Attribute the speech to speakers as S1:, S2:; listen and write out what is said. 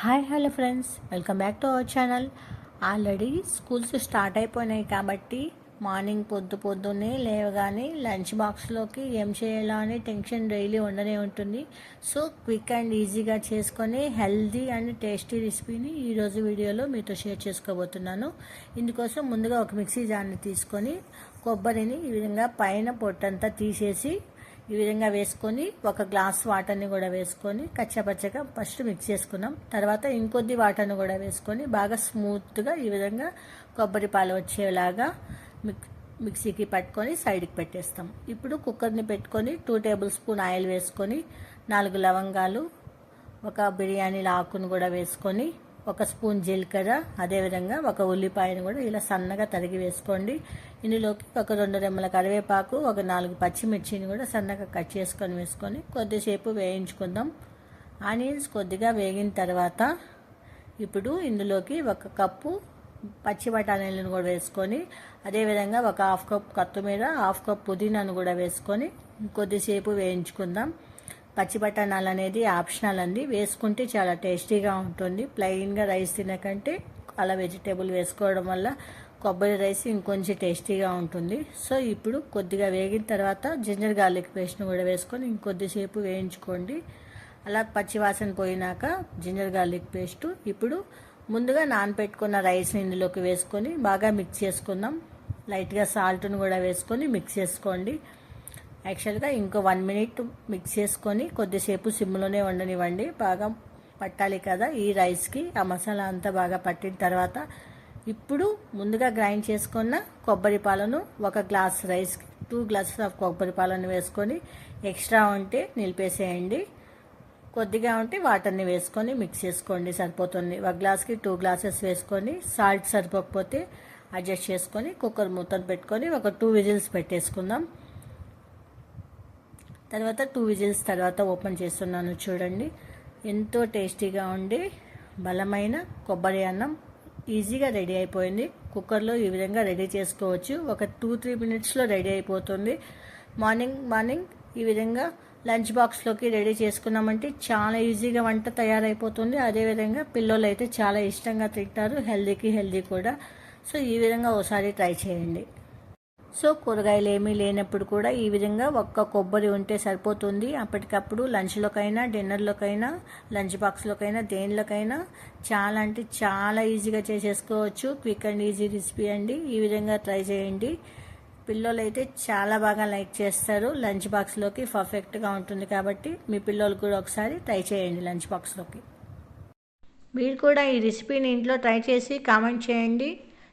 S1: Hi hello friends. Welcome back to our channel. Already schools start అయిపోయినాయి కాబట్టి morning పొద్దు పొద్దున్నే లేవగానే లంచ్ బాక్స్లోకి ఏం చేయాలా టెన్షన్ డైలీ ఉండనే ఉంటుంది. సో క్విక్ అండ్ ఈజీగా చేసుకొని హెల్దీ అండ్ టేస్టీ రెసిపీని ఈరోజు వీడియోలో మీతో షేర్ చేసుకోబోతున్నాను. ఇందుకోసం ముందుగా ఒక మిక్సీ జార్ని తీసుకొని కొబ్బరిని ఈ విధంగా పైన పొట్టంతా తీసేసి ఈ విధంగా వేసుకొని ఒక గ్లాస్ వాటర్ని కూడా వేసుకొని కచ్చపచ్చగా ఫస్ట్ మిక్స్ చేసుకున్నాం. తర్వాత ఇంకొద్ది వాటర్ని కూడా వేసుకొని బాగా స్మూత్గా ఈ విధంగా కొబ్బరి పాలు వచ్చేలాగా మిక్ మిక్సీకి పట్టుకొని సైడ్కి పెట్టేస్తాం. ఇప్పుడు కుక్కర్ని పెట్టుకొని టూ టేబుల్ స్పూన్ ఆయిల్ వేసుకొని నాలుగు లవంగాలు ఒక బిర్యానీ ఆకును కూడా వేసుకొని ఒక స్పూన్ జీలకర్ర అదేవిధంగా ఒక ఉల్లిపాయను కూడా ఇలా సన్నగా తరిగి వేసుకోండి. ఇందులోకి ఒక రెండు రెమ్మల కరివేపాకు ఒక నాలుగు పచ్చిమిర్చిని కూడా సన్నగా కట్ చేసుకొని వేసుకొని కొద్దిసేపు వేయించుకుందాం. ఆనియన్స్ కొద్దిగా వేగిన తర్వాత ఇప్పుడు ఇందులోకి ఒక కప్పు పచ్చి బఠానీలను కూడా వేసుకొని అదేవిధంగా ఒక హాఫ్ కప్ కొత్తిమీర హాఫ్ కప్ పుదీనాను కూడా వేసుకొని కొద్దిసేపు వేయించుకుందాం. పచ్చి బఠానాలు అనేది ఆప్షనల్ అండి. వేసుకుంటే చాలా టేస్టీగా ఉంటుంది. ప్లెయిన్గా రైస్ తినకంటే అలా వెజిటేబుల్ వేసుకోవడం వల్ల కొబ్బరి రైస్ ఇంకొంచెం టేస్టీగా ఉంటుంది. సో ఇప్పుడు కొద్దిగా వేగిన తర్వాత జింజర్ గార్లిక్ పేస్ట్ను కూడా వేసుకొని ఇంకొద్దిసేపు వేయించుకోండి. అలా పచ్చివాసన పోయినాక జింజర్ గార్లిక్ పేస్ట్ ఇప్పుడు ముందుగా నానపెట్టుకున్న రైస్ని ఇందులోకి వేసుకొని బాగా మిక్స్ చేసుకుందాం. లైట్గా సాల్ట్ను కూడా వేసుకొని మిక్స్ చేసుకోండి. యాక్చువల్గా ఇంకో వన్ మినిట్ మిక్స్ చేసుకొని కొద్దిసేపు సిమ్లోనే వండనివ్వండి. బాగా పట్టాలి కదా ఈ రైస్కి. ఆ మసాలా అంతా బాగా పట్టిన తర్వాత ఇప్పుడు ముందుగా గ్రైండ్ చేసుకున్న కొబ్బరి పాలను ఒక గ్లాస్ రైస్కి టూ గ్లాసెస్ ఆఫ్ కొబ్బరి పాలను వేసుకొని ఎక్స్ట్రా ఉంటే నిలిపేసేయండి. కొద్దిగా ఉంటే వాటర్ని వేసుకొని మిక్స్ చేసుకోండి సరిపోతుంది. ఒక గ్లాస్కి టూ గ్లాసెస్ వేసుకొని సాల్ట్ సరిపోకపోతే అడ్జస్ట్ చేసుకొని కుక్కర్ మూతను పెట్టుకొని ఒక టూ విజిల్స్ పెట్టేసుకుందాం. తర్వాత టూ విజిల్స్ తర్వాత ఓపెన్ చేస్తున్నాను చూడండి. ఎంతో టేస్టీగా ఉండి బలమైన కొబ్బరి అన్నం ఈజీగా రెడీ అయిపోయింది. కుక్కర్లో ఈ విధంగా రెడీ చేసుకోవచ్చు. ఒక టూ త్రీ మినిట్స్లో రెడీ అయిపోతుంది. మార్నింగ్ మార్నింగ్ ఈ విధంగా లంచ్ బాక్స్లోకి రెడీ చేసుకున్నామంటే చాలా ఈజీగా వంట తయారైపోతుంది. అదేవిధంగా పిల్లలు అయితే చాలా ఇష్టంగా తింటారు. హెల్దీకి హెల్దీ కూడా. సో ఈ విధంగా ఒకసారి ట్రై చేయండి. సో కూరగాయలు ఏమీ లేనప్పుడు కూడా ఈ విధంగా ఒక్క కొబ్బరి ఉంటే సరిపోతుంది. అప్పటికప్పుడు లంచ్లోకైనా డిన్నర్లోకైనా లంచ్ బాక్స్లోకైనా దేనిలోకైనా చాలా అంటే చాలా ఈజీగా చేసేసుకోవచ్చు. క్విక్ అండ్ ఈజీ రెసిపీ అండి. ఈ విధంగా ట్రై చేయండి. పిల్లలు అయితే చాలా బాగా లైక్ చేస్తారు. లంచ్ బాక్స్లోకి పర్ఫెక్ట్గా ఉంటుంది కాబట్టి మీ పిల్లలు కూడా ఒకసారి ట్రై చేయండి లంచ్ బాక్స్లోకి. మీరు కూడా ఈ రెసిపీని ఇంట్లో ట్రై చేసి కామెంట్ చేయండి.